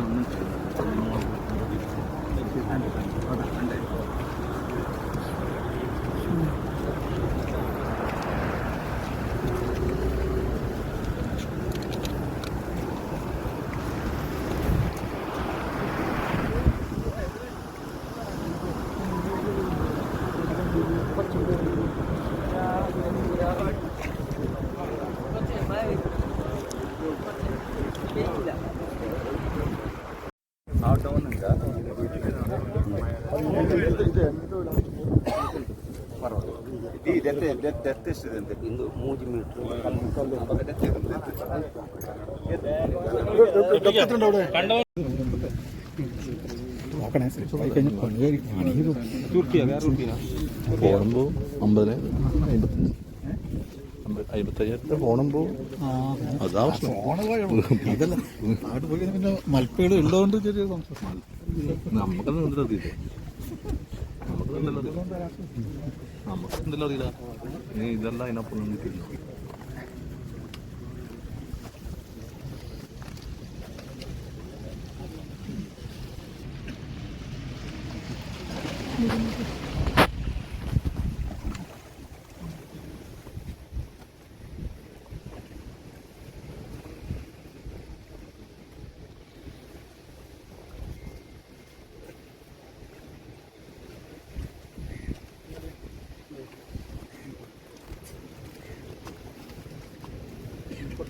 嗯。ಇಂದು ಮೂಜಿ ಮೀಟರ್ നോക്കണേ ആയി കഴിഞ്ഞ് പണി പോണുമ്പോ അമ്പതില് അമ്പത്തഞ്ച് അമ്പത്തയ്യായിരത്തെ പോണുമ്പോ അതാ ഇതല്ല നാട് പോയി കഴിഞ്ഞാ പിന്നെ മൽപ്പേട് ഉള്ളതുകൊണ്ട് ചെറിയ സംശയം. നമുക്ക് എന്തെങ്കിലും അറിയില്ല നമുക്ക് അറിയില്ല നമുക്ക് എന്തെല്ലാം അറിയില്ല നീ ഇതെല്ലാം അതിനപ്പുറം കിട്ടില്ല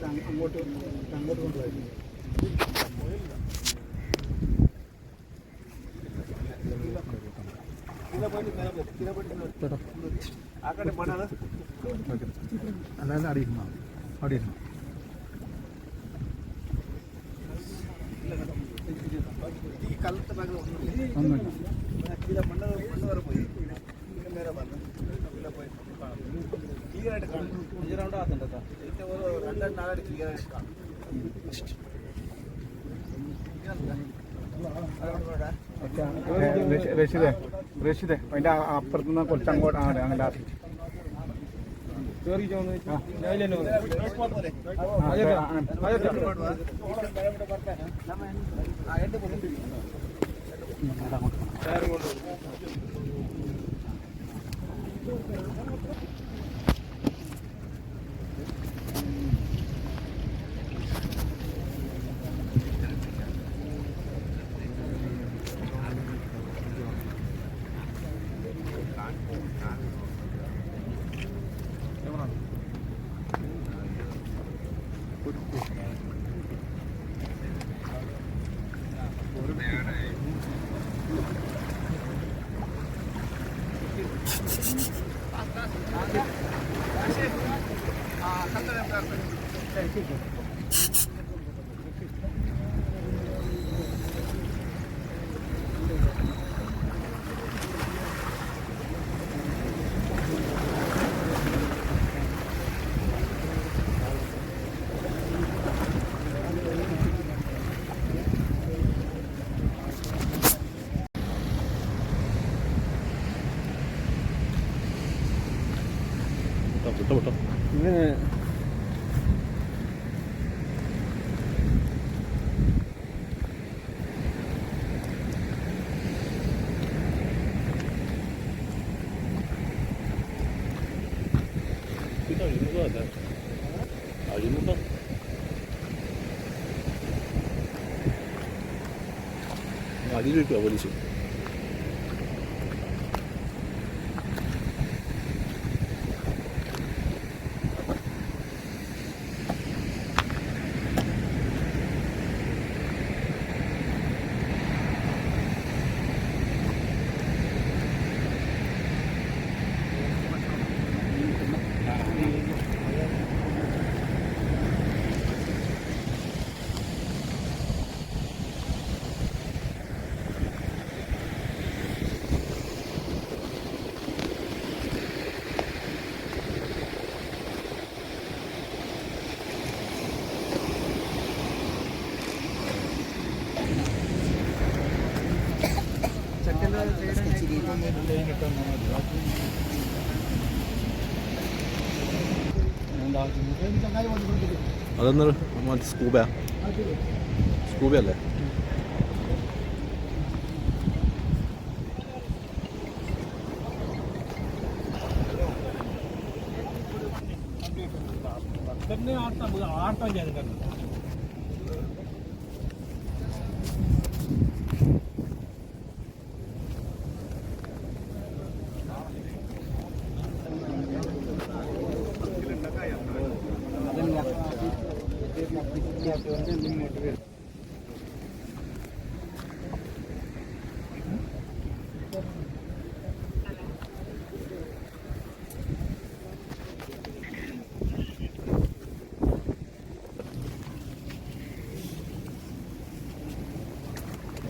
അങ്ങോട്ട് അങ്ങോട്ട് കൊണ്ടുപോയി. അല്ലാതെ അവിടെ റഷീദേ റഷീദേ അതിന്റെ അപ്പുറത്തുനിന്ന് കുറച്ചങ്ങോട്ട് ആണ് അങ്ങനെ ലാസ്റ്റ് betul betul. Ini അഴിമുഖം അടിയിലേക്കാ പോലീസ് അതെന്ന് മറ്റേ സ്കൂബ സ്കൂബ അല്ലേ? ആട്ടം ആട്ടം ചെയ്തിട്ടുണ്ട്.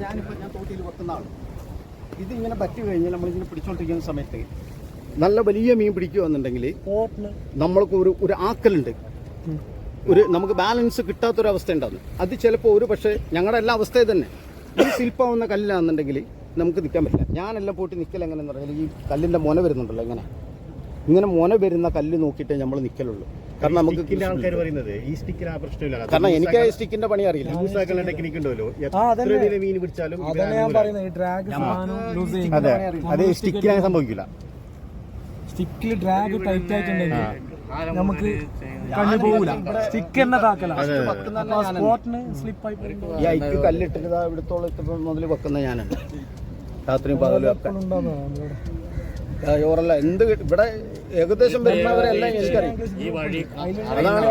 ഞാനിപ്പോ ഞാൻ തോട്ടിയിൽ വെക്കുന്ന ആൾ ഇത് ഇങ്ങനെ പറ്റി കഴിഞ്ഞാൽ നമ്മളിങ്ങനെ പിടിച്ചോണ്ടിരിക്കുന്ന സമയത്ത് നല്ല വലിയ മീൻ പിടിക്കുകയെന്നുണ്ടെങ്കിൽ നമ്മൾക്ക് ഒരു ഒരു ആക്കലുണ്ട്. ഒരു നമുക്ക് ബാലൻസ് കിട്ടാത്തൊരവസ്ഥ ഉണ്ടാകുന്നു അത് ചിലപ്പോൾ ഒരു പക്ഷേ ഞങ്ങളുടെ എല്ലാ അവസ്ഥയും തന്നെ. ഈ ശില്പമാവുന്ന കല്ലിലാണെന്നുണ്ടെങ്കിൽ നമുക്ക് നിൽക്കാൻ പറ്റില്ല. ഞാനെല്ലാം പോയിട്ട് നിൽക്കൽ എങ്ങനെയെന്ന് പറഞ്ഞാൽ ഈ കല്ലിന്റെ മുന വരുന്നുണ്ടല്ലോ എങ്ങനെ? ഇങ്ങനെ മുന വരുന്ന കല്ല് നോക്കിയിട്ടേ നമ്മൾ നിൽക്കലുള്ളൂ കാരണം നമുക്ക് ആൾക്കാർ പറയുന്നത് ഈ സ്റ്റിക്കിന് ആ പ്രശ്നമില്ല. കാരണം എനിക്ക് ആ സ്റ്റിക്കിന്റെ പണി അറിയില്ല. ലൂസ് ടെക്നിക്ക് ഉണ്ടല്ലോ. മീൻ പിടിച്ചാലും ഞാൻ പറയുന്നത്. ഈ ഡ്രാഗ് സാധനം ലൂസ് ചെയ്യും അതെ. അത്. സ്റ്റിക്കിന് സംഭവിക്കില്ല. സ്റ്റിക്കിൽ ഡ്രാഗ് ടൈറ്റ് ആയിട്ടുണ്ടെങ്കിൽ നമുക്ക് കണ്ണു പോകൂല. സ്റ്റിക്ക് തന്നെ താക്കലാണ് സ്പോട്ടിന് സ്ലിപ്പായി ഈ ഐക്ക് കല്ലിട്ടിട്ട് ഇവിടത്തോളം എത്തുമ്പോൾ മുതൽ വെക്കുന്ന ഞാനാണ് രാത്രിയും പകലും ഒക്കെ. ചോറല്ല എന്ത് ഇവിടെ ഏകദേശം വരുന്നവരെല്ലാം എനിക്കറിയാം. അതാണ്